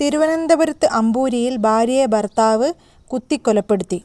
തിരുവനന്തപുരത്ത് അമ്പൂരിയിൽ ഭാര്യയെ ഭർത്താവ് കുത്തിക്കൊലപ്പെടുത്തി.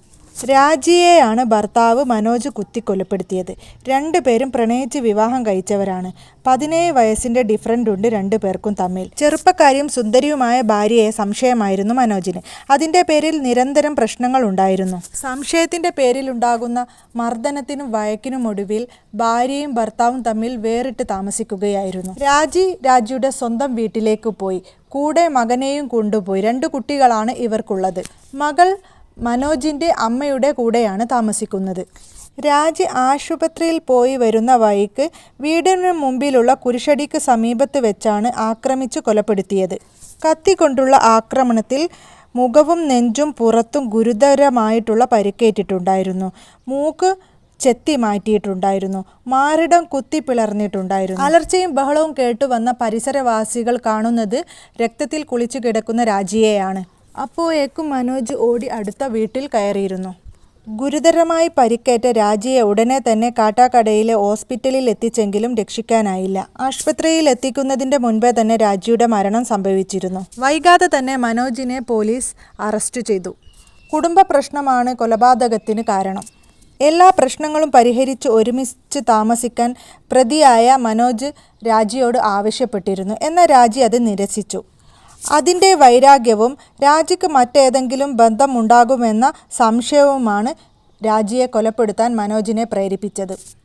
രാജിയെയാണ് ഭർത്താവ് മനോജ് കുത്തിക്കൊലപ്പെടുത്തിയത്. രണ്ടുപേരും പ്രണയിച്ച് വിവാഹം കഴിച്ചവരാണ്. പതിനേഴ് വയസ്സിന്റെ ഡിഫറന്റ് ഉണ്ട് രണ്ടു പേർക്കും തമ്മിൽ. ചെറുപ്പക്കാരിയും സുന്ദരിയുമായ ഭാര്യയെ സംശയമായിരുന്നു മനോജിന്. അതിന്റെ പേരിൽ നിരന്തരം പ്രശ്നങ്ങൾ ഉണ്ടായിരുന്നു സംശയത്തിന്റെ പേരിൽ പേരിലുണ്ടാകുന്ന മർദ്ദനത്തിനും വഴക്കിനുമൊടുവിൽ ഭാര്യയും ഭർത്താവും തമ്മിൽ വേറിട്ട് താമസിക്കുകയായിരുന്നു. രാജി രാജിയുടെ സ്വന്തം വീട്ടിലേക്ക് പോയി. കൂടെ മകനെയും കൊണ്ടുപോയി. രണ്ടു കുട്ടികളാണ് ഇവർക്കുള്ളത്. മകൾ മനോജിന്റെ അമ്മയുടെ കൂടെയാണ് താമസിക്കുന്നത്. രാജി ആശുപത്രിയിൽ പോയി വരുന്ന വഴിക്ക് വീടിന് മുമ്പിലുള്ള കുരിശടിക്ക് സമീപത്ത് വെച്ചാണ് ആക്രമിച്ചു കൊലപ്പെടുത്തിയത്. കത്തികൊണ്ടുള്ള ആക്രമണത്തിൽ മുഖവും നെഞ്ചും പുറത്തും ഗുരുതരമായിട്ടുള്ള പരിക്കേറ്റിട്ടുണ്ടായിരുന്നു. മൂക്ക് ചെത്തി മാറ്റിയിട്ടുണ്ടായിരുന്നു മാറിടം കുത്തി പിളർന്നിട്ടുണ്ടായിരുന്നു അലർച്ചയും ബഹളവും കേട്ടു വന്ന പരിസരവാസികൾ കാണുന്നത് രക്തത്തിൽ കുളിച്ചു കിടക്കുന്ന രാജിയെയാണ്. അപ്പോഴേക്കും മനോജ് ഓടി അടുത്ത വീട്ടിൽ കയറിയിരുന്നു. ഗുരുതരമായി പരിക്കേറ്റ രാജിയെ ഉടനെ തന്നെ കാട്ടാക്കടയിലെ ഹോസ്പിറ്റലിൽ എത്തിച്ചെങ്കിലും രക്ഷിക്കാനായില്ല. ആശുപത്രിയിൽ എത്തിക്കുന്നതിന്റെ മുൻപേ തന്നെ രാജിയുടെ മരണം സംഭവിച്ചിരുന്നു. വൈകാതെ തന്നെ മനോജിനെ പോലീസ് അറസ്റ്റ് ചെയ്തു. കുടുംബ പ്രശ്നമാണ് കൊലപാതകത്തിന് കാരണം. എല്ലാ പ്രശ്നങ്ങളും പരിഹരിച്ച് ഒരുമിച്ച് താമസിക്കാൻ പ്രതിയായ മനോജ് രാജിയോട് ആവശ്യപ്പെട്ടിരുന്നു. എന്നാൽ രാജി അത് നിരസിച്ചു. അതിന്റെ വൈരാഗ്യവും രാജിക്ക് മറ്റേതെങ്കിലും ബന്ധമുണ്ടാകുമെന്ന സംശയവുമാണ് രാജിയെ കൊലപ്പെടുത്താൻ മനോജിനെ പ്രേരിപ്പിച്ചത്.